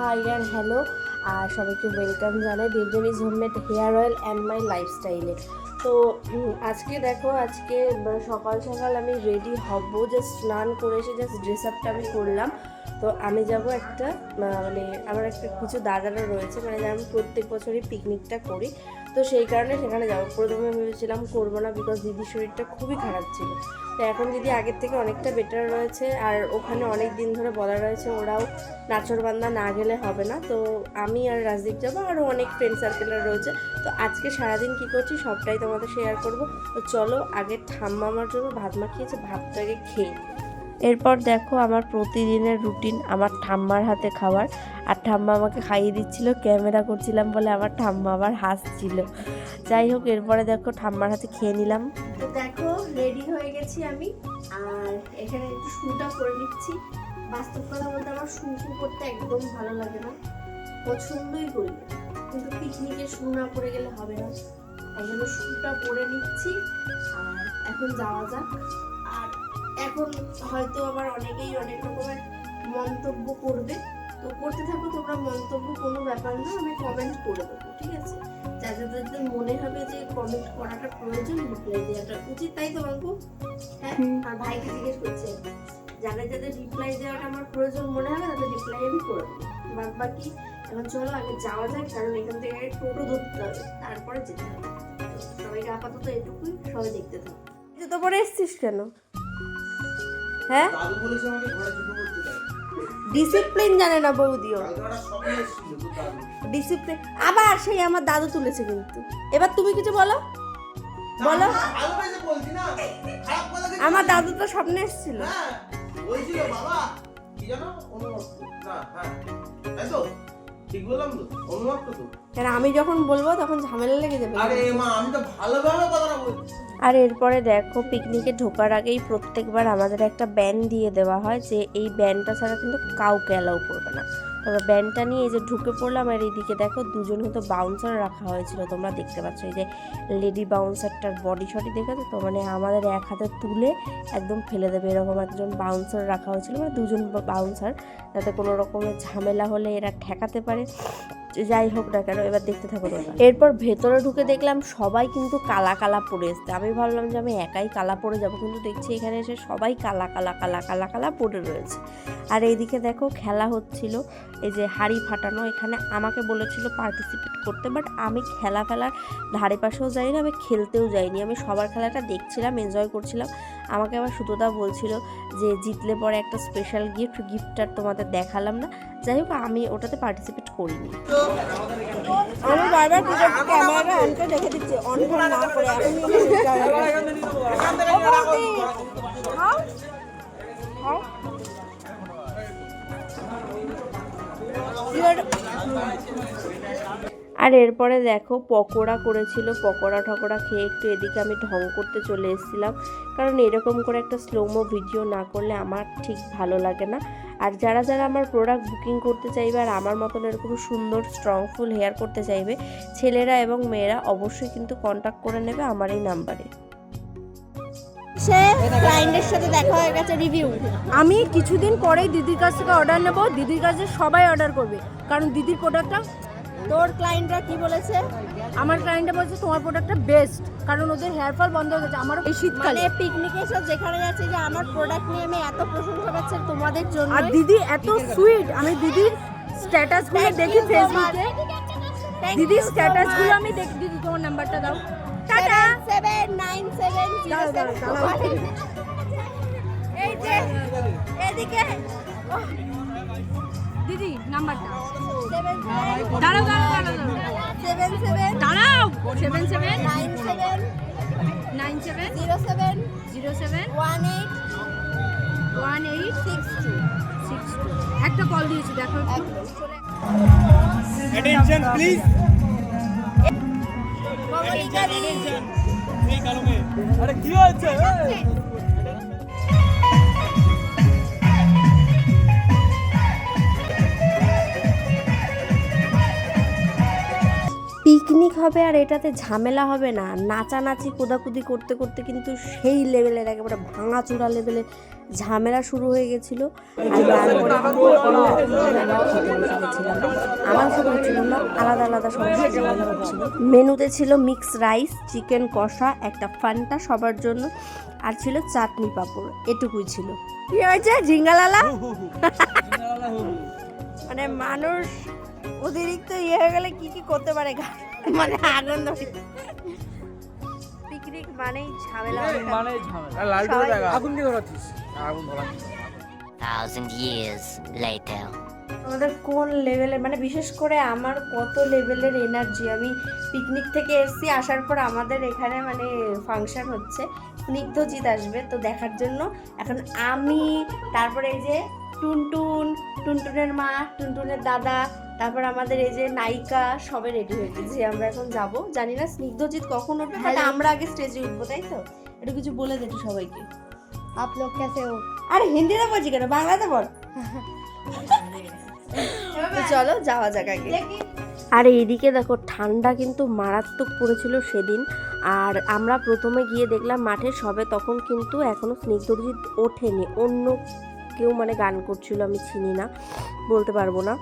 High and hello, আর সবাইকে welcome জানাই Debdebi's homemade hair oil and my লাইফস্টাইলে। তো আজকে দেখো, আজকে সকাল সকাল আমি রেডি হব জাস্ট স্নান করে এসে জাস্ট ড্রেস আপটা আমি করলাম। তো আমি যাব একটা মানে আমার একটা কিছু দাদারা রয়েছে মানে আমি প্রত্যেক বছরই পিকনিকটা করি। তো সেই কারণে সেখানে যাব। প্রথমে ভেবেছিলাম করব না বিকজ দিদির শরীরটা খুবই খারাপ ছিল। তো এখন দিদি আগের থেকে অনেকটা বেটার রয়েছে, আর ওখানে অনেক দিন ধরে বলা রয়েছে ওরাও নাচরবান্ধা না গেলে হবে না। তো আমি আর রাজদীপ যাব, আরও অনেক ফ্রেন্ড সার্কেলের রয়েছে। তো আজকে সারাদিন কী করছি সবটাই তোমাদের শেয়ার করব। তো চলো, আগে ঠাম্মা আমার জন্য ভাত মাখিয়েছে, ভাতটাকে খেয়ে। এরপর দেখো আমার প্রতিদিনের রুটিন আমার ঠাম্মার হাতে খাবার। আর ঠাম্মা আমাকে খাইয়ে দিচ্ছিল, ক্যামেরা করছিলাম বলে আমার ঠাম্মা আবার হাসছিল। যাই হোক, এরপরে দেখো ঠাম্মার হাতে খেয়ে নিলাম। দেখো রেডি হয়ে গেছি আমি। আর এখানে একটু শুটা করে নিচ্ছি। বাস্তব কথা বলতে আমার শু করতে একদম ভালো লাগে না। পছন্দই করি কিন্তু পিকনিকে শু না পরে গেলে হবে না। এই জন্য শুটা পরে নিচ্ছি। আর এখন যাওয়া যাক। এখন হয়তো আবার অনেকেই অনেক রকমের মন্তব্য করবে। তো করতে থাকো তোমরা মন্তব্য কোনো ব্যাপার না আমি কমেন্ট করে দেবো ঠিক আছে? যাদের যাদের মনে হবে যে কমেন্ট করাটা প্রয়োজন রিপ্লাই দেওয়াটা উচিত তাই তো বাবু? হ্যাঁ? আর ভাইকে জিজ্ঞেস করছে যাদের যাদের রিপ্লাই দেওয়াটা আমার প্রয়োজন মনে হবে তাদের রিপ্লাই আমি করে দেবো। বাদ বাকি এখন চলো আগে যাওয়া যাক কারণ এখান থেকে টোটো ধরতে হবে তারপরে যেতে হবে। সবাইকে আপাতত এটুকুই সবাই দেখতে থাকো। তো পরে এসছিস কেন? হ্যাঁ? ডিসিপ্লিন জানে না বৌদিও ডিসিপ্লিন আবার সেই আমার দাদু তুলেছে কিন্তু। এবার তুমি কিছু বলো? বলো। আমার দাদু তো স্বপ্নে এসেছিল। হ্যাঁ বাবা কি জানো না হ্যাঁ। ঠিক বললাম তো? অনুমত তো কেন আমি যখন বলব তখন ঝামেলা লেগে যাবে। আরে মা আমি তো ভালোভাবে কথাটা বলছি। আর এরপরে দেখো পিকনিকে ঢোকার আগেই প্রত্যেকবার আমাদের একটা ব্যান দিয়ে দেওয়া হয় যে এই ব্যানটা ছাড়া কিন্তু কাউকে অ্যালাউ করবে না। তোমরা ব্যান্ডটা নিয়ে এই যে ঢুকে পড়লাম আর এইদিকে দেখো দুজন হয়তো বাউন্সার রাখা হয়েছিল। তোমরা দেখতে পাচ্ছ এই যে লেডি বাউন্সারটার বডি শটি দেখেছ তো? মানে আমাদের এক হাতে তুলে একদম ফেলে দেবে। এরকম একজন বাউন্সার রাখা হয়েছিল। মানে দুজন বাউন্সার যাতে কোনো রকমের ঝামেলা হলে এরা ঠেকাতে পারে। যাই হোক না কেন, এবার দেখতে থাকো তোমরা। এরপর ভেতরে ঢুকে দেখলাম সবাই কিন্তু কালা কালা পরে এসছে। আমি ভাবলাম যে আমি একাই কালা পরে যাব, কিন্তু দেখছি এখানে এসে সবাই কালা কালা কালা কালা কালা পরে রয়েছে। আর এইদিকে দেখো খেলা হচ্ছিল। এই যে হাড়ি ফাটানো এখানে আমাকে বলেছিল পার্টিসিপেট করতে বাট আমি খেলা ফেলার ধারে পাশেও যাইনি আমি খেলতেও যাইনি। আমি সবার খেলাটা দেখছিলাম এনজয় করছিলাম। আমাকে আবার সুতোদা বলছিল যে জিতলে পরে একটা স্পেশাল গিফট গিফটটা তোমাদের দেখালাম না। যাই হোক আমি ওটাতে পার্টিসিপেট করিনি। আমি বারবার অন করে রেখে দিচ্ছি। অন করে না করে আর এরপরে দেখো পকোড়া করেছিল, পকোড়া ঠকোড়া খেয়ে একটু এদিকে আমি ঢং করতে চলে এসেছিলাম। কারণ এরকম করে একটা স্লোমো ভিডিও না করলে আমার ঠিক ভালো লাগে না। আর যারা যারা আমার প্রোডাক্ট বুকিং করতে চাইবে আর আমার মতন এরকম সুন্দর স্ট্রংফুল হেয়ার করতে চাইবে, ছেলেরা এবং মেয়েরা অবশ্যই কিন্তু কন্ট্যাক্ট করে নেবে আমার এই নাম্বারে সে ক্লায়েন্টের সাথে দেখা হয়ে গেছে রিভিউ আমি কিছুদিন পরেই দিদির কাছ থেকে অর্ডার নেব দিদির কাছে সবাই অর্ডার করবে কারণ দিদির প্রোডাক্টটা তোর ক্লায়েন্টরা কি বলেছে? আমার ক্লায়েন্টে বলছে তোমার প্রোডাক্টটা বেস্ট কারণ ওদের হেয়ার ফল বন্ধ হয়ে গেছে আমার এই মানে শীতকালে পিকনিকে সব যেখানে যাচ্ছে যে আমার প্রোডাক্ট নিয়ে আমি এত প্রশংসা পাচ্ছি তোমাদের জন্য আর দিদি এত সুইট আমি দিদির স্ট্যাটাস স্ট্যাটাসগুলো দেখি ফেসবুকে দিদির স্ট্যাটাসগুলো আমি দেখি দিদি তোমার নাম্বারটা দাও। টাটা। Seven nine seven. এই যে এদিকে দিদি নাম্বারটা। দাঁড়াও দাঁড়াও দাঁড়াও সেভেন সেভেন। দাঁড়াও। Seven seven. Nine seven. Nine seven. Zero seven. Zero seven. One eight. One eight. Six two. Six two. একটা কল দিয়েছি দেখো। আরে কি হয়েছে? পিকনিক হবে আর এটাতে ঝামেলা হবে না। নাচানাচি, কোদাকুদি করতে করতে কিন্তু সেই লেভেলের একেবারে ভাঙাচোরা লেভেলের ঝামেলা শুরু হয়ে গেছিল। আর আমরা শুধু হচ্ছিল না, আলাদা আলাদা সমস্যা মেনুতে ছিল মিক্স রাইস চিকেন কষা, একটা ফান্টা সবার জন্য, আর ছিল চাটনি পাঁপড়, এটুকুই ছিল। কি হয়েছে, ঝিঙ্গালালা? মানে মানুষ অতিরিক্ত ইয়ে হয়ে গেলে কি কি করতে পারে? মানে ধরে পিকনিক মানেই ঝামেলা। সবাই- আগুন দিয়ে ধরাচ্ছিস। আগুন ধরা thousand years later. আমাদের কোন লেভেলে মানে বিশেষ করে আমার কত লেভেলের এনার্জি আমি পিকনিক থেকে এসেছি আসার পর আমাদের এখানে মানে ফাংশন হচ্ছে। স্নিগ্ধজিৎ আসবে তো দেখার জন্য। এখন আমি তারপরে এই যে টুনটুন টুনটুনের মা টুনটুনের দাদা তারপর আমাদের এই যে নায়িকা সবে রেডি হয়ে গেছে আমরা এখন যাব। জানি না স্নিগ্ধজিৎ কখন উঠবে তাহলে আমরা আগে স্টেজে উঠবো তাই তো? একটু কিছু বলে দে সবাইকে। আপ লোক কেসে হো। আরে হিন্দিতে বলছি কেন? বাংলাতে বল। চলো যাওয়া যাক আগে। আর এইদিকে দেখো ঠান্ডা কিন্তু মারাত্মক পড়েছিল সেদিন। আর আমরা প্রথমে গিয়ে দেখলাম মাঠে সবে তখন কিন্তু এখনও স্নিগ্ধজিৎ ওঠেনি। অন্য কেউ মানে গান করছিল আমি চিনি না বলতে পারব না।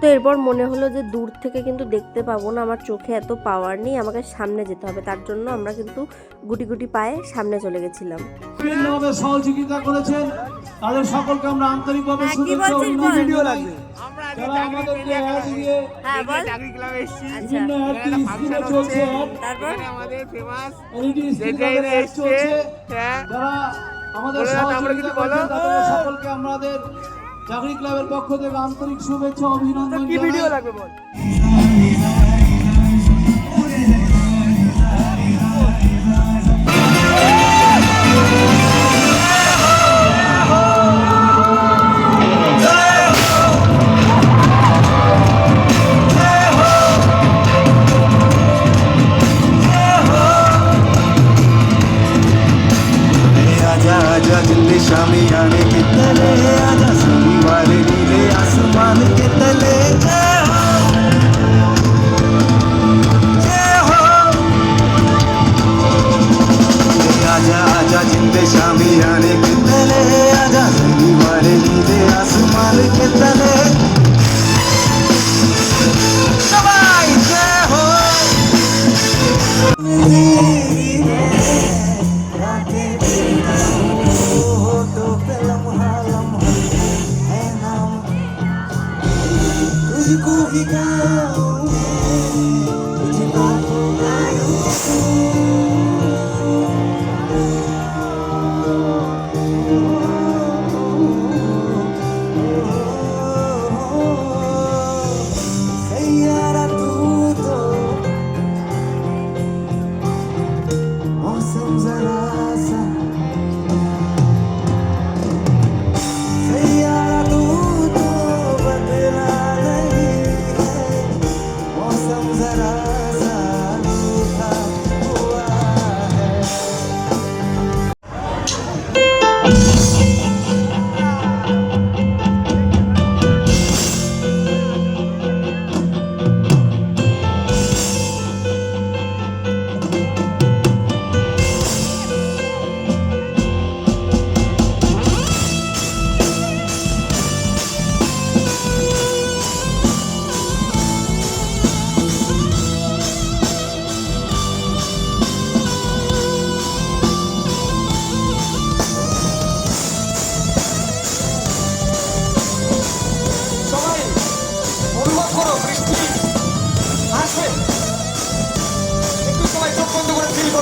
তো এরপর মনে হলো যে দূর থেকে কিন্তু দেখতে পাবো না আমার চোখে এত পাওয়ার নেই আমাকে সামনে যেতে হবে। তার জন্য আমরা কিন্তু গুটি গুটি পায়ে সামনে চলে গেছিলাম। বিভিন্নভাবে সহযোগিতা করেছেন। তাদের সকলকে আমরা আন্তরিকভাবে হ্যাঁ, শুভেচ্ছা হ্যাঁ আচ্ছা। হ্যাঁ। সকলকে আমাদের চাকরি ক্লাবের পক্ষ থেকে আন্তরিক শুভেচ্ছা অভিনন্দন কি ভিডিও লাগবে বল? vida.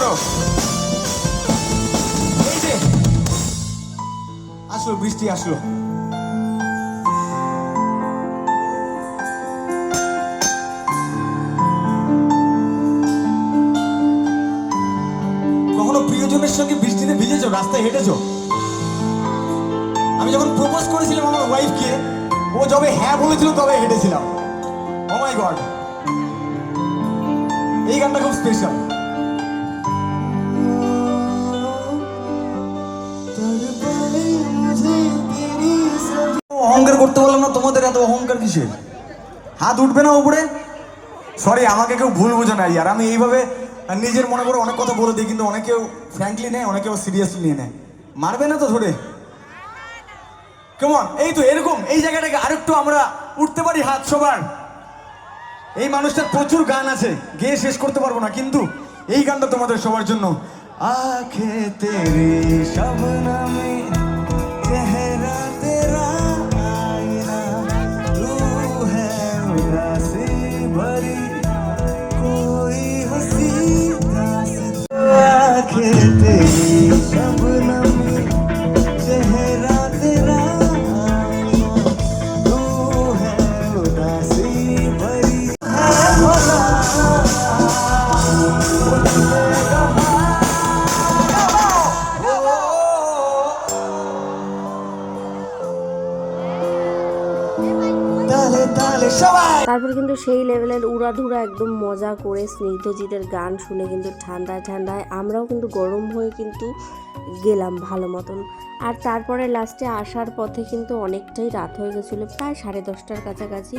করে আসলো, বৃষ্টি আসলো। কখনো প্রিয়জনের সঙ্গে বৃষ্টিতে ভিজেছো, রাস্তায় হেঁটেছো? আমি যখন প্রপোজ করেছিলাম আমার ওয়াইফকে ও যবে হ্যাঁ বলেছিল, তবে হেঁটেছিলাম। ও মাই গড এই গানটা খুব স্পেশাল করতে বললাম না, তোমাদের এত অহংকার কিসের? হাত উঠবে না উপরে? সরি আমাকে কেউ ভুল বুঝো না ইয়ার আমি এইভাবে নিজের মনে করে অনেক কথা বলে দিই, কিন্তু অনেকেও ফ্র্যাঙ্কলি নেয়, অনেকেও সিরিয়াসলি নিয়ে নেয়। মারবে না তো ধরে? কেমন এই তো এরকম, এই জায়গাটাকে আরেকটু আমরা উঠতে পারি হাত সবার। এই মানুষটার প্রচুর গান আছে, গেয়ে শেষ করতে পারব না, কিন্তু এই গানটা তোমাদের সবার জন্য। আখে তেরে শবনমে চেহারা Sabra সেই লেভেলের উড়াধুরা একদম মজা করে স্নিগ্ধজিতের গান শুনে কিন্তু ঠান্ডায় ঠান্ডায় আমরাও কিন্তু গরম হয়ে কিন্তু গেলাম ভালো মতন। আর তারপরে লাস্টে আসার পথে কিন্তু অনেকটাই রাত হয়ে গেছিল, প্রায় সাড়ে দশটার কাছাকাছি।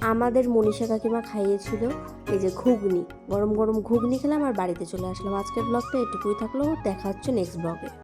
আমাদের মনীষা কাকিমা খাইয়েছিল এই যে ঘুগনি, গরম গরম ঘুগনি খেলাম আর বাড়িতে চলে আসলাম। আজকের ব্লগটা এটুকুই থাকল, দেখা হচ্ছে নেক্সট ব্লগে